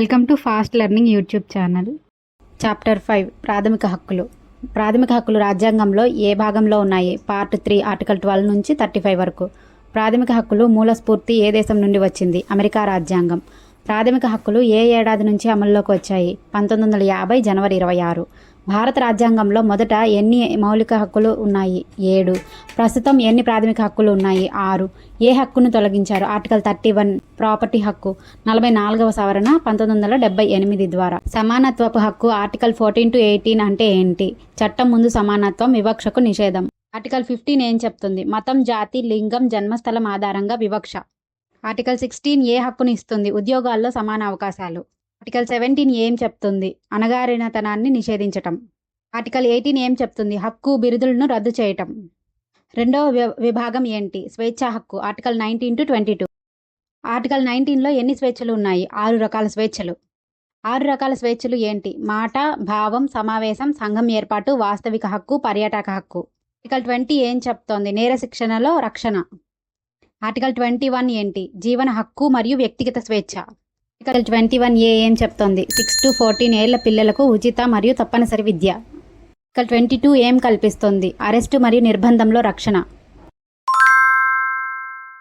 Welcome to fast learning YouTube channel. Chapter five ప్రాథమిక హక్కులు. ప్రాథమిక హక్కులు రాజ్యాంగంలో ఏ భాగంలో ఉన్నాయి? పార్ట్ త్రీ ఆర్టికల్ ట్వెల్వ్ నుంచి థర్టీ ఫైవ్ వరకు. ప్రాథమిక హక్కులు మూల స్ఫూర్తి ఏ దేశం నుండి వచ్చింది? అమెరికా రాజ్యాంగం. ప్రాథమిక హక్కులు ఏ ఏడాది నుంచి అమల్లోకి వచ్చాయి? పంతొమ్మిది వందల యాభై జనవరి ఇరవై ఆరు. భారత రాజ్యాంగంలో మొదట ఎన్ని మౌలిక హక్కులు ఉన్నాయి? ఏడు. ప్రస్తుతం ఎన్ని ప్రాథమిక హక్కులు ఉన్నాయి? ఆరు. ఏ హక్కును తొలగించారు? ఆర్టికల్ థర్టీ వన్ ప్రాపర్టీ హక్కు. నలభై నాలుగవ సవరణ పంతొమ్మిది వందల డెబ్బై ఎనిమిది ద్వారా. సమానత్వపు హక్కు ఆర్టికల్ ఫోర్టీన్ టు ఎయిటీన్ అంటే ఏంటి? చట్టం ముందు సమానత్వం వివక్షకు నిషేధం. ఆర్టికల్ ఫిఫ్టీన్ ఏం చెప్తుంది? మతం జాతి లింగం జన్మస్థలం ఆధారంగా వివక్ష. ఆర్టికల్ సిక్స్టీన్ ఏ హక్కుని ఇస్తుంది. ఉద్యోగాల్లో సమాన అవకాశాలు. ఆర్టికల్ సెవెంటీన్ ఏం చెప్తుంది? అణగారినతనాన్ని నిషేధించటం. ఆర్టికల్ ఎయిటీన్ ఏం చెప్తుంది? హక్కు బిరుదులను రద్దు చేయటం. రెండవ వి- విభాగం ఏంటి? స్వేచ్ఛా హక్కు. Article nineteen to twenty two article నైన్టీన్లో ఎన్ని స్వేచ్ఛలు ఉన్నాయి? ఆరు రకాల స్వేచ్ఛలు. ఆరు రకాల స్వేచ్ఛలు ఏంటి? మాట భావం సమావేశం సంఘం ఏర్పాటు వాస్తవిక హక్కు పర్యాటక హక్కు. ఆర్టికల్ ట్వంటీ ఏం చెప్తోంది? నేర శిక్షణలో రక్షణ. ఆర్టికల్ ట్వంటీ వన్ ఏంటి? జీవన హక్కు మరియు వ్యక్తిగత స్వేచ్ఛ. ఆర్టికల్ ట్వంటీ వన్ ఏ ఏం చెప్తోంది? సిక్స్ టు ఫోర్టీన్ ఏళ్ళ పిల్లలకు ఉచిత మరియు తప్పనిసరి విద్య. ఆర్టికల్ ట్వంటీ టూ ఏం కల్పిస్తుంది? అరెస్టు మరియు నిర్బంధంలో రక్షణ.